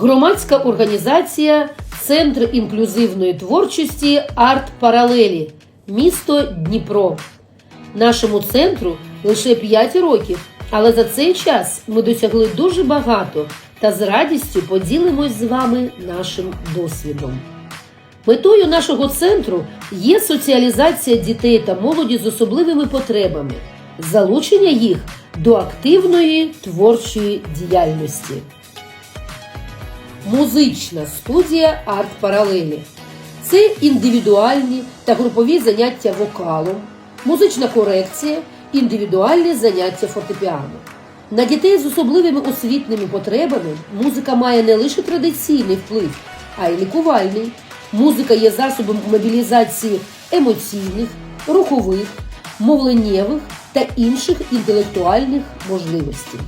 Громадська організація Центр інклюзивної творчості Арт Паралелі, місто Дніпро. Нашому центру лише 5 років, але за цей час ми досягли дуже багато та з радістю поділимось з вами нашим досвідом. Метою нашого центру є соціалізація дітей та молоді з особливими потребами, залучення їх до активної творчої діяльності. Музична студія Арт Паралелі. Це індивідуальні та групові заняття вокалом, музична корекція, індивідуальні заняття фортепіано. На дітей з особливими освітніми потребами музика має не лише традиційний вплив, а й лікувальний. Музика є засобом мобілізації емоційних, рухових, мовленнєвих та інших інтелектуальних можливостей.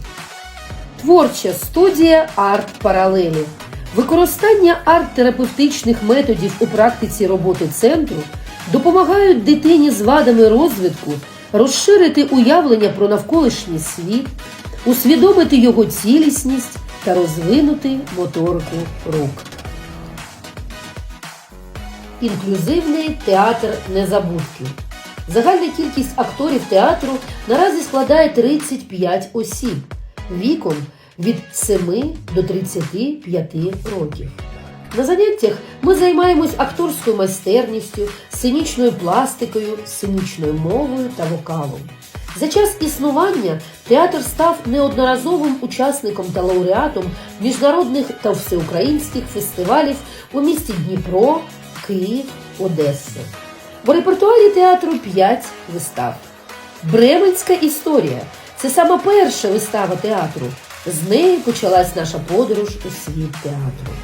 Творча студія арт паралелі. Використання арт-терапевтичних методів у практиці роботи центру допомагають дитині з вадами розвитку розширити уявлення про навколишній світ, усвідомити його цілісність та розвинути моторику рук. Інклюзивний театр незабудки. Загальна кількість акторів театру наразі складає 35 осіб віком від 7 до 35 років. На заняттях ми займаємось акторською майстерністю, сценічною пластикою, сценічною мовою та вокалом. За час існування театр став неодноразовим учасником та лауреатом міжнародних та всеукраїнських фестивалів у місті Дніпро, Київ, Одеса. В репертуарі театру 5 вистав. Бременська історія це саме перша вистава театру. З неї почалась наша подорож у світ театру.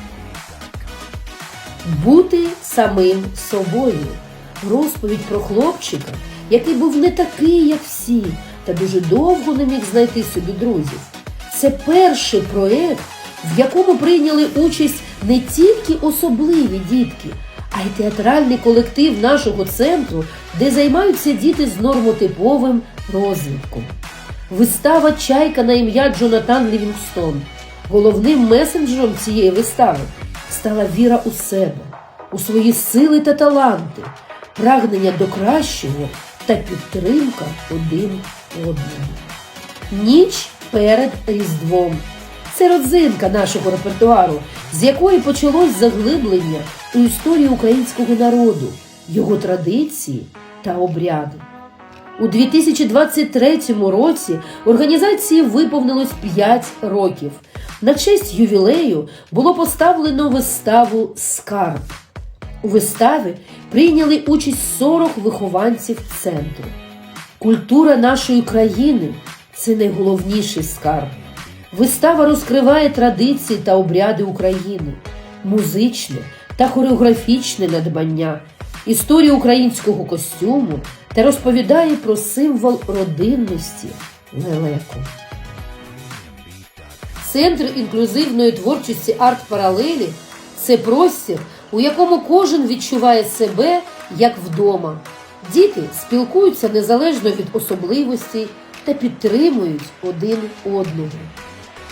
Бути самим собою. Розповідь про хлопчика, який був не такий, як всі, та дуже довго не міг знайти собі друзів. Це перший проєкт, в якому прийняли участь не тільки особливі дітки, а й театральний колектив нашого центру, де займаються діти з нормотиповим розвитком. Вистава Чайка на ім'я Джонатан Лівінгстон. Головним месенджером цієї вистави стала віра у себе, у свої сили та таланти, прагнення до кращого та підтримка один одного. Ніч перед Різдвом. Це родзинка нашого репертуару, з якої почалось заглиблення у історію українського народу, його традиції та обряди. У 2023 році організації виповнилось 5 років. На честь ювілею було поставлено виставу Скарб. У виставі прийняли участь 40 вихованців центру. Культура нашої країни це найголовніший скарб. Вистава розкриває традиції та обряди України, музичне та хореографічне надбання, історію українського костюму та розповідає про символ родинності лелеку. Центр інклюзивної творчості арт паралелі це простір, у якому кожен відчуває себе як вдома. Діти спілкуються незалежно від особливостей та підтримують один одного.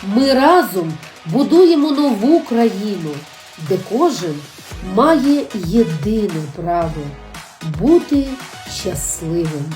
Ми разом будуємо нову країну, де кожен має єдине право бути щасливим.